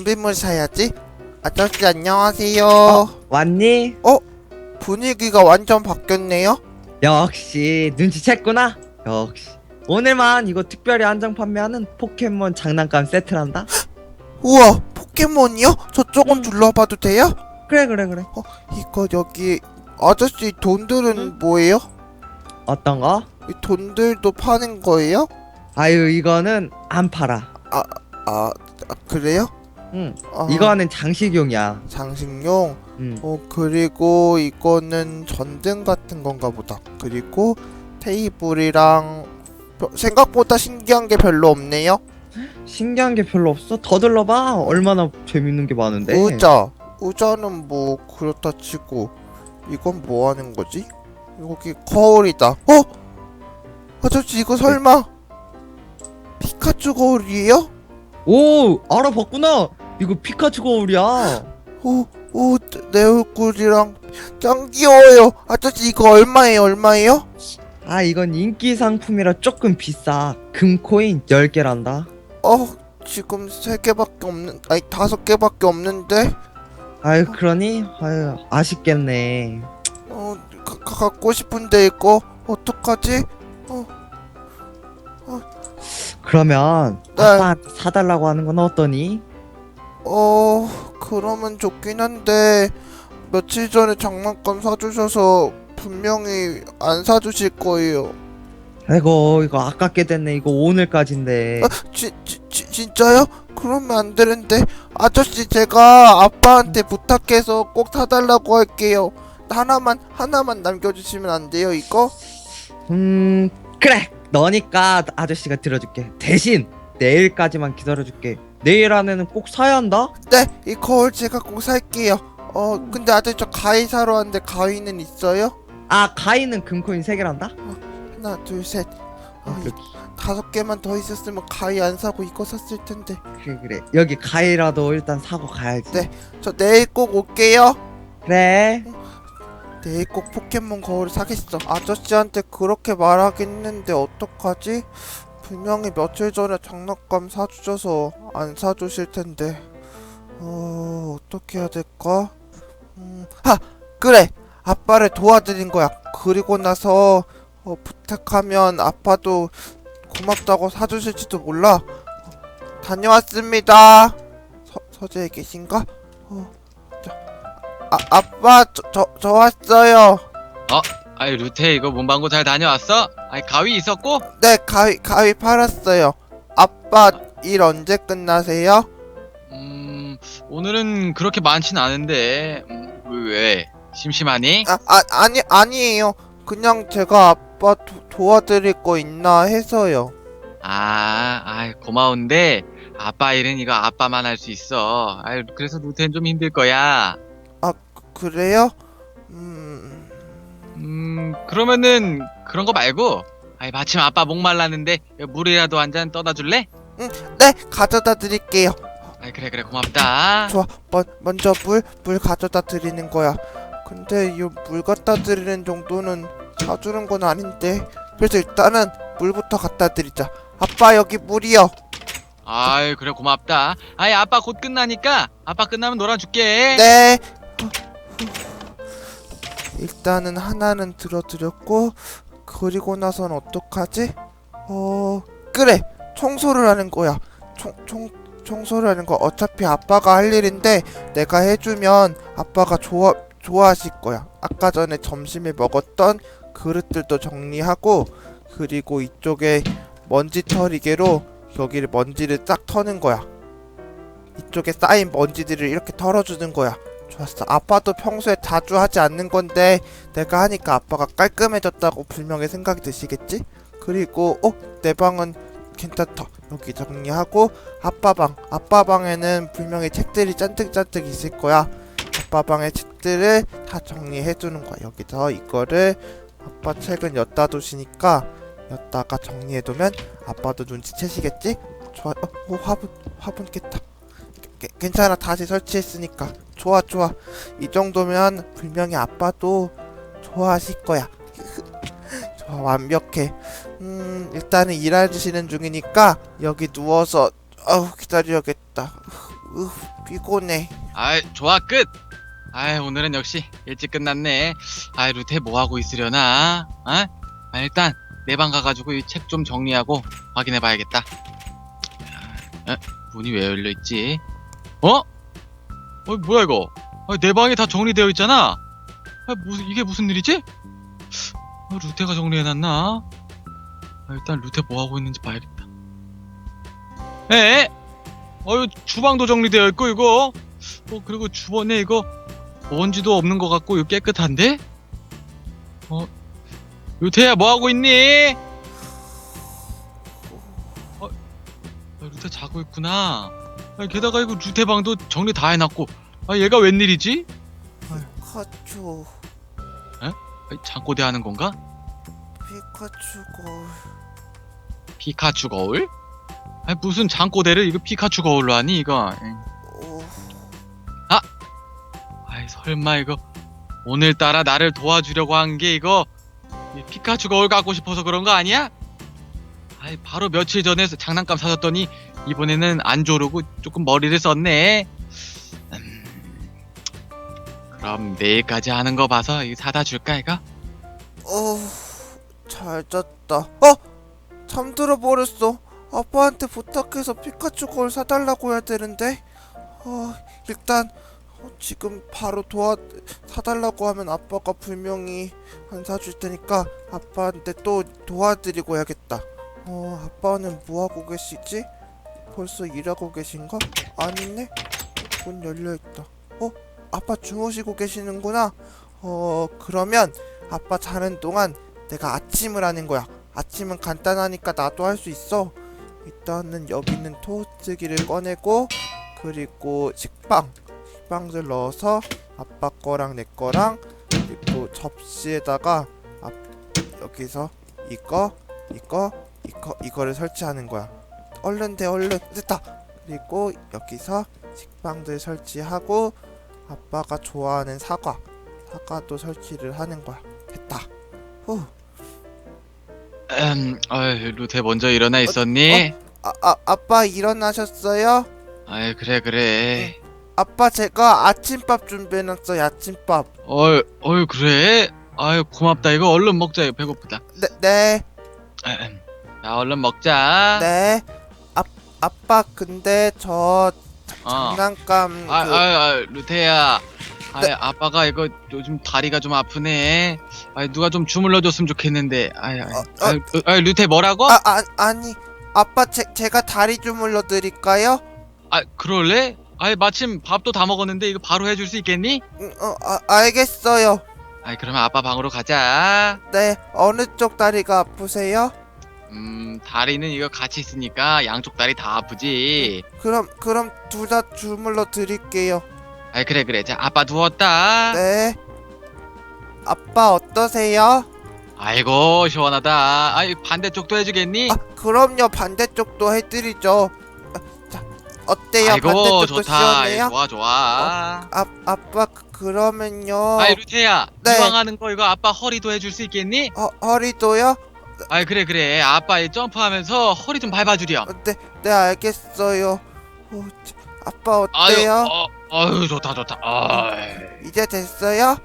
준비물 사야지. 아저씨 안녕하세요. 왔니? 분위기가 완전 바뀌었네요. 역시 눈치챘구나. 역시 오늘만 이거 특별히 한정 판매하는 포켓몬 장난감 세트란다. 우와 포켓몬이요? 저 조금 응. 둘러봐도 돼요? 그래 그래 그래. 이거 여기 아저씨 돈들은 응? 뭐예요? 어떤 거? 이 돈들도 파는 거예요? 아유 이거는 안 팔아. 아, 아 그래요? 응. 아, 이거는 장식용이야. 장식용. 응. 어 그리고 이거는 전등 같은 건가 보다. 그리고 테이블이랑 벼- 생각보다 신기한 게 별로 없네요. 신기한 게 별로 없어. 더 둘러봐. 얼마나 재밌는 게 많은데. 의자. 의자는 뭐 그렇다 치고 이건 뭐 하는 거지? 여기 거울이다. 어? 아저씨 이거 설마 피카츄 거울이에요? 오 알아봤구나. 이거 피카츄 거울이야. 오, 오, 내 얼굴이랑 짱 귀여워요. 아저씨 이거 얼마예요? 얼마예요? 아 이건 인기 상품이라 조금 비싸. 금코인 10개란다. 어, 지금 세 개밖에 없는, 아니 다섯 개밖에 없는데. 아유 그러니? 아유 아쉽겠네. 어, 가, 가- 갖고 싶은데 이거 어떡하지? 그러면 네. 아빠 사달라고 하는 건 어떠니? 어, 그러면 좋긴 한데 며칠 전에 장난감 사주셔서 분명히 안 사주실 거예요. 아이고 이거 아깝게 됐네 이거 오늘까지인데 아, 지, 지, 지, 진짜요? 그러면 안 되는데 아저씨 제가 아빠한테 부탁해서 꼭 사달라고 할게요. 하나만 하나만 남겨주시면 안 돼요 이거? 음 그래 너니까 아저씨가 들어줄게 대신 내일까지만 기다려줄게 내일 안에는 꼭 사야 한다 네, 이 거울 제가 꼭 살게요. 어, 근데 아저씨 저 가위 사러 왔는데 가위는 있어요? 아 가위는 금코인 3개란다 하나, 둘, 셋. 아, 이 여기 다섯 개만 더 있었으면 가위 안 사고 이거 샀을 텐데. 그래 그래 여기 가위라도 일단 사고 가야지 네. 저 내일 꼭 올게요. 그래 내일 꼭 포켓몬 거울을 사겠어. 아저씨한테 그렇게 말하겠는데 어떡하지? 분명히 며칠 전에 장난감 사주셔서 안 사주실 텐데. 어, 어떻게 해야 될까? 음, 아, 그래! 아빠를 도와드린 거야. 그리고 나서, 어, 부탁하면 아빠도 고맙다고 사주실지도 몰라. 어, 다녀왔습니다. 서, 서재에 계신가? 어, 저, 아, 아빠, 저, 저, 저 왔어요. 아이 루테 이거 문방구 잘 다녀왔어? 아이 가위 있었고? 네, 가위, 가위 팔았어요. 아빠, 일 언제 끝나세요? 음 오늘은 그렇게 많진 않은데 음, 왜 심심하니? 아, 아, 아니, 아니에요. 그냥 제가 아빠 도, 도와드릴 거 있나 해서요. 아, 아이 고마운데 아빠 일은 이거 아빠만 할 수 있어. 아이 그래서 루테는 좀 힘들 거야. 그래요? 음, 음 그러면은 그런 거 말고 아이 마침 아빠 목말랐는데 물이라도 한 잔 떠다 줄래? 네, 가져다 드릴게요. 아이 그래 그래 고맙다. 좋아, 먼, 먼저 물, 물 가져다 드리는 거야. 근데 이 물 갖다 드리는 정도는 사주는 건 아닌데. 그래서 일단은 물부터 갖다 드리자. 아빠, 여기 물이요. 아이 그래 고맙다. 아이 아빠 곧 끝나니까 아빠 끝나면 놀아줄게. 네. 일단은 하나는 들어드렸고 그리고 나선 어떡하지? 어 그래 청소를 하는 거야. 청, 청, 청소를 하는 거 어차피 아빠가 할 일인데 내가 해주면 아빠가 좋아 좋아하실 거야. 아까 전에 점심에 먹었던 그릇들도 정리하고 그리고 이쪽에 먼지 털이개로 여기를 먼지를 싹 터는 거야. 이쪽에 쌓인 먼지들을 이렇게 털어주는 거야. 좋았어. 아빠도 평소에 자주 하지 않는 건데 내가 하니까 아빠가 깔끔해졌다고 분명히 생각이 드시겠지? 그리고 어? 내 방은 괜찮다. 여기 정리하고 아빠 방. 아빠 방에는 분명히 책들이 잔뜩잔뜩 있을 거야. 아빠 방의 책들을 다 정리해 두는 거야. 여기서 이거를 아빠 책은 엿다 두시니까 엿다가 정리해 두면 아빠도 눈치채시겠지? 좋아. 어, 어 화분 화분 깼다. 게- 괜찮아 다시 설치했으니까 좋아 좋아 이 정도면 분명히 아빠도 좋아하실 거야 좋아 완벽해 음 일단은 일하시는 중이니까 여기 누워서 아우 기다려야겠다 으, 피곤해. 아이 좋아 끝. 아이 오늘은 역시 일찍 끝났네. 아이 루테 뭐 하고 있으려나? 어? 아, 일단 내 방 가가지고 이 책 좀 정리하고 확인해 봐야겠다. 어? 문이 왜 열려 있지? 어? 어 뭐야 이거? 아, 내 방이 다 정리되어 있잖아. 아, 무슨 이게 무슨 일이지? 어, 루테가 정리해놨나? 아, 일단 루테 뭐 하고 있는지 봐야겠다. 에? 어유 주방도 정리되어 있고 이거. 어 그리고 주번에 이거 먼지도 없는 것 같고 이거 깨끗한데? 어 루테야 뭐 하고 있니? 어 아, 루테 자고 있구나. 아, 게다가 이거 루테 방도 정리 다 해놨고 아 얘가 웬일이지? 피카츄, 아, 잠꼬대 하는 건가? 피카츄 거울. 피카츄 거울? 아 무슨 잠꼬대를 이거 피카츄 거울로 하니 이거? 에이. 오, 아이 설마 이거 오늘따라 나를 도와주려고 한 게 이거 이 피카츄 거울 갖고 싶어서 그런 거 아니야? 아이 바로 며칠 전에 장난감 사줬더니 이번에는 안 조르고 조금 머리를 썼네. 음, 그럼 내일까지 하는 거 봐서 이거 사다 줄까 이거? 어, 잘 잤다. 어, 잠들어 버렸어. 아빠한테 부탁해서 피카츄 거울 사달라고 해야 되는데. 어, 일단 어, 지금 바로 도와 사달라고 하면 아빠가 분명히 안 사줄 테니까 아빠한테 또 도와드리고 해야겠다. 어, 아빠는 뭐 하고 계시지? 벌써 일하고 계신가? 아니네. 문 열려 있다. 어, 아빠 주무시고 계시는구나. 어, 그러면 아빠 자는 동안 내가 아침을 하는 거야. 아침은 간단하니까 나도 할 수 있어. 일단은 여기 있는 토스트기를 꺼내고 그리고 식빵 식빵을 넣어서 아빠 거랑 내 거랑 그리고 접시에다가 앞 여기서 이거 이거 이거 이거를 설치하는 거야. 얼른 돼 얼른 됐다. 그리고 여기서 식빵들 설치하고 아빠가 좋아하는 사과 사과도 설치를 하는 거야. 됐다. 후. 음, 어이 루테 먼저 일어나 있었니? 아, 아 아빠 일어나셨어요? 아이 그래 그래. 아빠 제가 아침밥 준비해놨어요. 아침밥. 어이 어이 그래? 아유 고맙다 이거 얼른 먹자 이거 배고프다. 네, 네, 에헴. 자 얼른 먹자. 네. 아, 아빠 근데 저 어. 장난감 아, 그, 아, 아, 루테야. 아, 네. 아빠가 이거 요즘 다리가 좀 아프네. 아, 누가 좀 주물러 줬으면 좋겠는데. 아, 아, 어, 아, 아, 루테 뭐라고? 아, 아, 아니 아빠 제, 제가 다리 주물러 드릴까요? 아, 그럴래? 아, 마침 밥도 다 먹었는데 이거 바로 해줄 수 있겠니? 응, 어, 아, 알겠어요. 아, 그러면 아빠 방으로 가자. 네, 어느 쪽 다리가 아프세요? 음, 다리는 이거 같이 있으니까 양쪽 다리 다 아프지. 그럼 그럼 둘 다 주물러 드릴게요. 아, 그래 그래. 자, 아빠 누웠다. 네. 아빠 어떠세요? 아이고 시원하다. 아, 반대쪽도 해주겠니? 아, 그럼요. 반대쪽도 해드리죠. 아, 자, 어때요? 아이고 반대쪽도 좋다. 시원해요? 아이, 좋아 좋아. 아, 아빠 그, 그러면요. 아이 루테야, 네. 이왕 하는 거 이거 아빠 허리도 해줄 수 있겠니? 어, 허리도요? 아이 그래 그래 아빠 이 점프하면서 허리 좀 밟아주렴 어, 네, 네 알겠어요. 어, 자, 아빠 어때요? 어, 아유 좋다 좋다 아이, 이제 됐어요?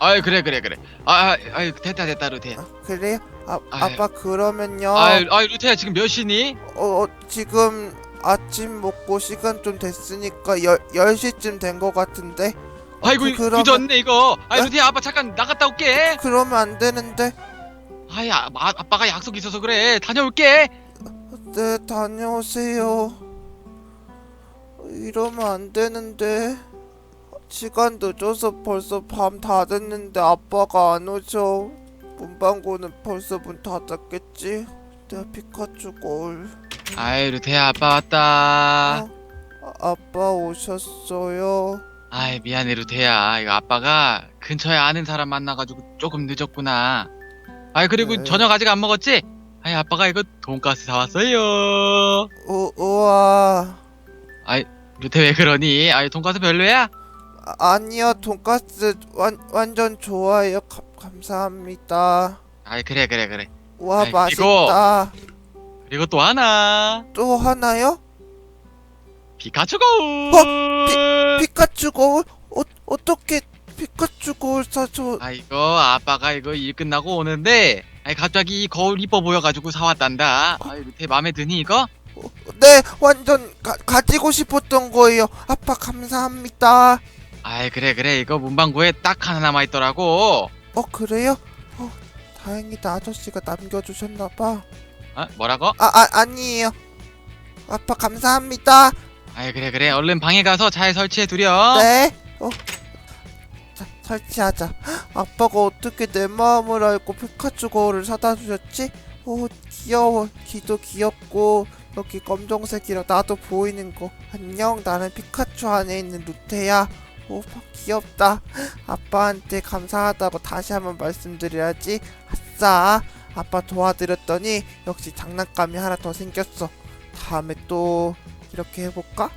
아이 그래 그래 그래 아 아이 됐다 됐다 루테야 아, 그래요? 아, 아유. 아빠 그러면요. 아이 아이 루테야 지금 몇 시니? 어, 어, 지금 아침 먹고 시간 좀 됐으니까 열, 10시쯤 된 것 같은데 아이고 그- 그러면- 늦었네 이거 아이 어? 루테야 아빠 잠깐 나갔다 올게 그러면 안 되는데 아이 아, 아, 아빠가 약속 있어서 그래. 다녀올게. 네 다녀오세요. 이러면 안 되는데. 시간 늦어서 벌써 밤 다 됐는데 아빠가 안 오셔. 문방구는 벌써 문 닫았겠지? 내 피카츄 거울. 아이 루테야 아빠 왔다. 어? 아, 아빠 오셨어요? 아이 미안해 루테야. 이거 아빠가 근처에 아는 사람 만나가지고 조금 늦었구나 아이 그리고 네. 저녁 아직 안 먹었지? 아이 아빠가 이거 돈가스 사왔어요 우, 우와 루테 왜 그러니? 아이 돈가스 별로야? 아, 아니요 돈까스 완, 완전 좋아요 가, 감사합니다 아이 그래 그래 그래 와 아이, 맛있다 그리고 또 하나 또 하나요? 피카츄 거울 피카츄 거울? 어, 어떻게 피카츄 거울 사줘? 아 이거 아빠가 이거 일 끝나고 오는데 아니 갑자기 이 거울 이뻐 보여가지고 사왔단다 아 루테 마음에 드니 이거? 네, 완전 가, 가지고 싶었던 거예요. 아빠 감사합니다. 아이 그래 그래 이거 문방구에 딱 하나 남아있더라고 어, 그래요? 어, 다행이다. 아저씨가 남겨주셨나 봐. 어? 뭐라고? 아, 아, 아니에요. 아빠 감사합니다. 아이 그래 그래 얼른 방에 가서 잘 설치해 두렴 네. 어. 자, 설치하자. 헉, 아빠가 어떻게 내 마음을 알고 피카츄 거울을 사다 주셨지? 오, 귀여워. 귀도 귀엽고 여기 검정색이라 나도 보이는 거. 안녕. 나는 피카츄 안에 있는 루테야. 오, 귀엽다. 아빠한테 감사하다고 다시 한번 말씀드려야지. 아싸. 아빠 도와드렸더니 역시 장난감이 하나 더 생겼어. 다음에 또 이렇게 해볼까?